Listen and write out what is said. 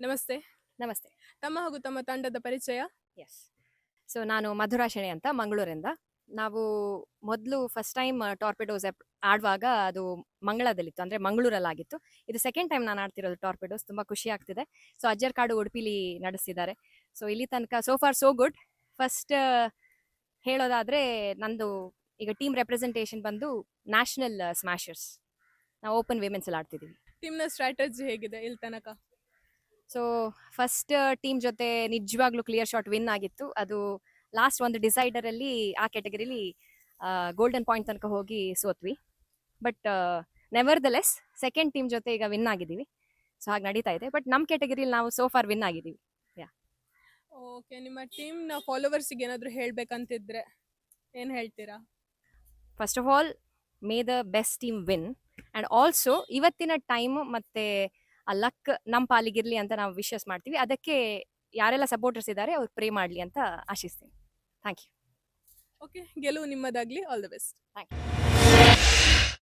ನಮಸ್ತೆ. ನಮಸ್ತೆ. ತಮ್ಮ ಹಾಗೂ ತಮ್ಮ ತಂಡದ ಪರಿಚಯ? ಎಸ್ ಸೊ ನಾನು ಮಧುರಾ ಶೆಣೆ ಅಂತ ಮಂಗಳೂರಿಂದ. ನಾವು ಮೊದಲು ಫಸ್ಟ್ ಟೈಮ್ ಟಾರ್ಪಿಡೋಸ್ ಆಡುವಾಗ ಅದು ಮಂಗಳದಲ್ಲಿತ್ತು ಅಂದರೆ ಮಂಗಳೂರಲ್ಲಾಗಿತ್ತು. ಇದು ಸೆಕೆಂಡ್ ಟೈಮ್ ನಾನು ಆಡ್ತಿರೋದು ಟಾರ್ಪಿಡೋಸ್ ತುಂಬ ಖುಷಿ ಆಗ್ತಿದೆ. ಸೊ ಅಜ್ಜರ್ ಕಾಡು ಉಡುಪಿಲಿ ನಡೆಸಿದ್ದಾರೆ ಸೊ ಇಲ್ಲಿ ತನಕ so far so good first ಹೇಳೋದಾದರೆ ನಂದು ಈಗ ಟೀಮ್ ರೆಪ್ರೆಸೆಂಟೇಷನ್ ಬಂದು ನ್ಯಾಷನಲ್ ಸ್ಮ್ಯಾಶರ್ಸ್ ನಾವು ಓಪನ್ ವಿಮೆನ್ಸಲ್ಲಿ ಆಡ್ತಿದ್ದೀವಿ ಟೀಮ್ನ ಸ್ಟ್ರಾಟಜಿ ಹೇಗಿದೆ ಇಲ್ಲಿ ತನಕ? ಸೊ ಫಸ್ಟ್ ಟೀಮ್ ಜೊತೆ ನಿಜವಾಗ್ಲೂ ಕ್ಲಿಯರ್ ಶಾಟ್ ವಿನ್ ಆಗಿತ್ತು. ಅದು ಲಾಸ್ಟ್ ಒಂದು ಡಿಸೈಡರ್ ಅಲ್ಲಿ ಆ ಕ್ಯಾಟಗರಿಲಿ ಗೋಲ್ಡನ್ ಪಾಯಿಂಟ್ ತನಕ ಹೋಗಿ ಸೋತ್ವಿ. But never the less second team ಜೊತೆ ಈಗ ವಿನ್ ಆಗಿದ್ದೀವಿ. ಸೊ ಹಾಗೆ ನಡೀತಾ ಇದೆ. ಬಟ್ ನಮ್ಮ ಕ್ಯಾಟಗರಿಲಿ ನಾವು ಸೋ ಫಾರ್ ವಿನ್ ಆಗಿದ್ದೀವಿ. ಓಕೆ ನಿಮ್ಮ ಟೀಮ್ನ ಫಾಲೋವರ್ಸಿಗೆ ಏನಾದರೂ ಹೇಳಬೇಕಂತಿದ್ರೆ ಏನು ಹೇಳ್ತೀರಾ? First of all may the best team win and also ಇವತ್ತಿನ ಟೈಮ್ ಮತ್ತೆ ಆ ಲಕ್ ನಮ್ಮ ಪಾಲಿಗಿರ್ಲಿ ಅಂತ ನಾವು ವಿಶ್ವಾಸ ಮಾಡ್ತೀವಿ. ಅದಕ್ಕೆ ಯಾರೆಲ್ಲ ಸಪೋರ್ಟರ್ಸ್ ಇದ್ದಾರೆ ಅವ್ರು ಪ್ರೇ ಮಾಡಲಿ ಅಂತ ಆಶಿಸ್ತೀನಿ. Thank you. ಓಕೆ ಗೆಲುವು ನಿಮ್ಮದಾಗಲಿ. All the best. Thank you.